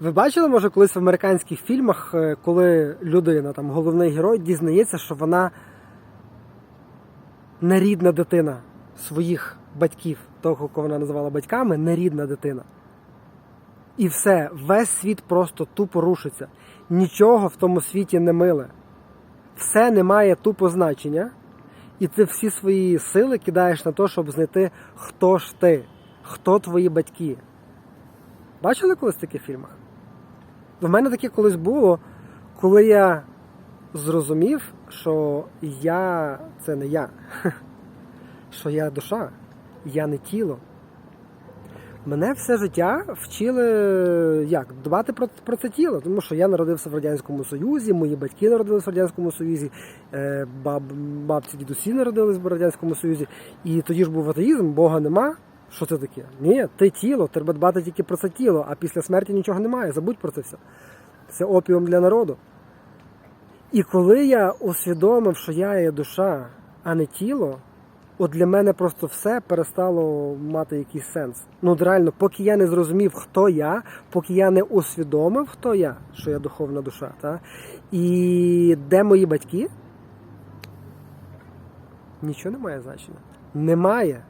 Ви бачили, може, колись в американських фільмах, е, коли людина, там, головний герой, дізнається, що вона нерідна дитина своїх батьків, того, кого вона називала батьками, нерідна дитина. І все, весь світ просто тупо рушиться. Нічого в тому світі не миле. Все не має тупо значення, і ти всі свої сили кидаєш на те, щоб знайти, хто ж ти, хто твої батьки. Бачили колись в фільмах? В мене таке колись було, коли я зрозумів, що я це не я, що я душа, я не тіло. Мене все життя вчили як дбати про, про це тіло, тому що я народився в Радянському Союзі, мої батьки народилися в Радянському Союзі, е, баб, бабці, дідусі народились в Радянському Союзі. І тоді ж був атеїзм, Бога нема. Що це таке? Ні, ти тіло, треба дбати тільки про це тіло, а після смерті нічого немає. Забудь про це все. Це опіум для народу. І коли я усвідомив, що я є душа, а не тіло, от для мене просто все перестало мати якийсь сенс. Ну, от реально, поки я не зрозумів, хто я, поки я не усвідомив, хто я, що я духовна душа, та? і де мої батьки, нічого не має значення. Немає.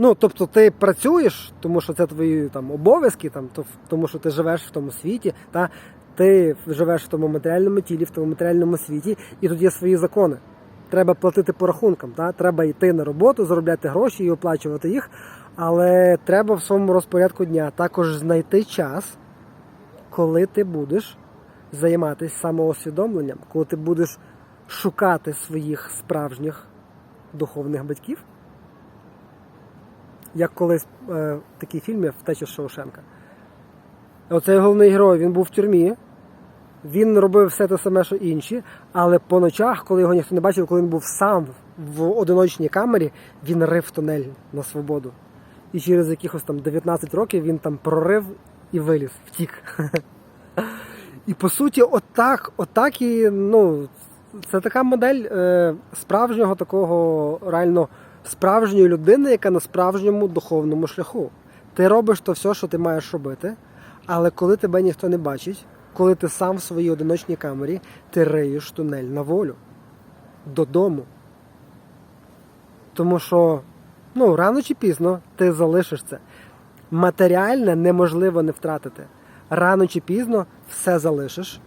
Ну, тобто ти працюєш, тому що це твої там обов'язки, там, тому що ти живеш в тому світі, та ти живеш в тому матеріальному тілі, в тому матеріальному світі, і тут є свої закони. Треба платити по рахункам, та? треба йти на роботу, заробляти гроші і оплачувати їх. Але треба в своєму розпорядку дня також знайти час, коли ти будеш займатися самоусвідомленням, коли ти будеш шукати своїх справжніх духовних батьків як колись е, в такій фільмі Втеча з Шоушенка. Оцей головний герой він був в тюрмі, він робив все те саме, що інші, але по ночах, коли його ніхто не бачив, коли він був сам в одиночній камері, він рив тунель на свободу. І через якихось там 19 років він там прорив і виліз, втік. І по суті, отак, отак і ну, це така модель е, справжнього такого реально справжньої людини, яка на справжньому духовному шляху. Ти робиш то все, що ти маєш робити, але коли тебе ніхто не бачить, коли ти сам в своїй одиночній камері, ти риєш тунель на волю додому. Тому що ну, рано чи пізно ти залишиш це. Матеріальне неможливо не втратити. Рано чи пізно все залишиш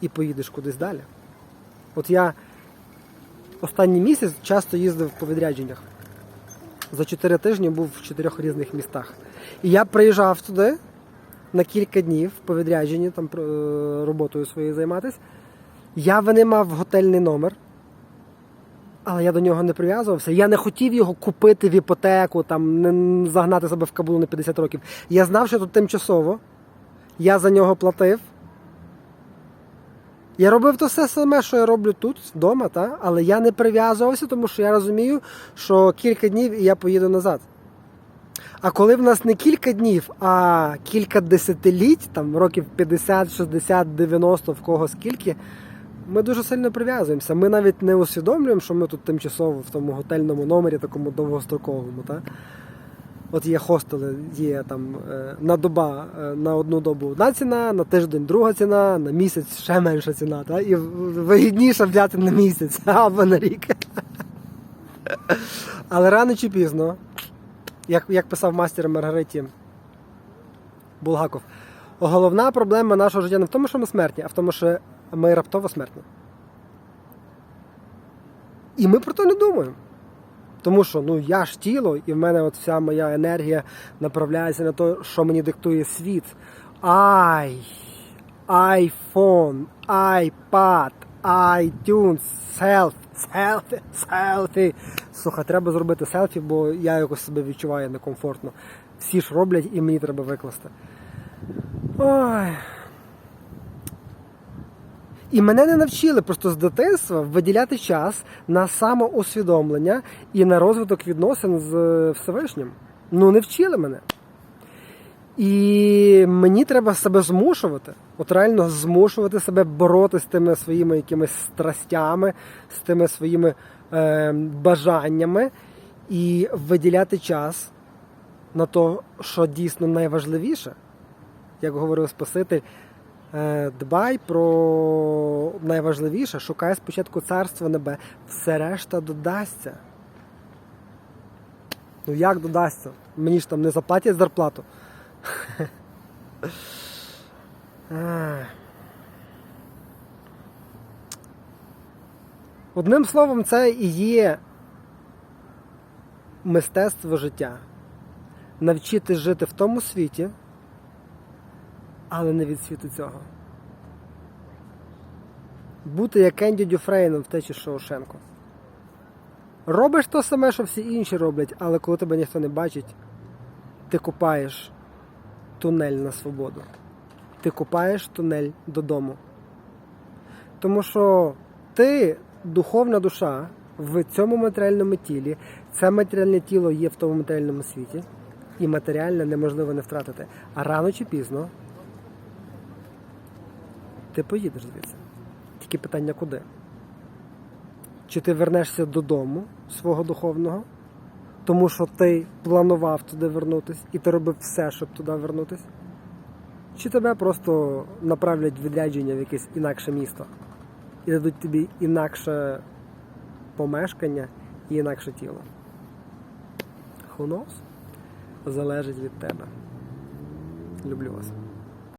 і поїдеш кудись далі. От я останній місяць часто їздив по відрядженнях. За 4 тижні був в чотирьох різних містах. І я приїжджав туди на кілька днів по відрядженні, там е, роботою своєю займатися. Я винимав готельний номер, але я до нього не прив'язувався. Я не хотів його купити в іпотеку, там, не загнати себе в кабулу на 50 років. Я знав, що тут тимчасово. Я за нього платив. Я робив то все саме, що я роблю тут, вдома, та? але я не прив'язувався, тому що я розумію, що кілька днів і я поїду назад. А коли в нас не кілька днів, а кілька десятиліть, там років 50, 60, 90, в кого скільки, ми дуже сильно прив'язуємося. Ми навіть не усвідомлюємо, що ми тут тимчасово в тому готельному номері, такому довгостроковому. Та? От є хостели, є там е, на доба, е, на одну добу одна ціна, на тиждень друга ціна, на місяць ще менша ціна. Та? І вигідніше взяти на місяць або на рік. Але рано чи пізно, як, як писав мастер Маргариті Булгаков, головна проблема нашого життя не в тому, що ми смертні, а в тому, що ми раптово смертні. І ми про це не думаємо. Тому що ну я ж тіло, і в мене от вся моя енергія направляється на те, що мені диктує світ. Ай, iPhone, iPad, iTunes, селфі, селфі, селфі. Слухай, треба зробити селфі, бо я якось себе відчуваю некомфортно. Всі ж роблять і мені треба викласти. Ой. І мене не навчили просто з дитинства виділяти час на самоусвідомлення і на розвиток відносин з Всевишнім. Ну, не вчили мене. І мені треба себе змушувати, от реально змушувати себе боротися з тими своїми якимись страстями, з тими своїми е, бажаннями і виділяти час на те, що дійсно найважливіше. як говорив Спаситель, е, дбай про найважливіше, шукай спочатку царство небе, все решта додасться. Ну як додасться? Мені ж там не заплатять зарплату. Одним словом, це і є мистецтво життя. Навчитись жити в тому світі, але не від світу цього. Бути як Енді Дюфрейном в течі Шоушенко. Робиш то саме, що всі інші роблять, але коли тебе ніхто не бачить, ти купаєш тунель на свободу. Ти купаєш тунель додому. Тому що ти духовна душа в цьому матеріальному тілі. Це матеріальне тіло є в тому матеріальному світі, і матеріальне неможливо не втратити. А рано чи пізно ти поїдеш звідси. Тільки питання куди? Чи ти вернешся додому свого духовного, тому що ти планував туди вернутися і ти робив все, щоб туди вернутися? Чи тебе просто направлять відрядження в якесь інакше місто і дадуть тобі інакше помешкання і інакше тіло? Who? Залежить від тебе. Люблю вас.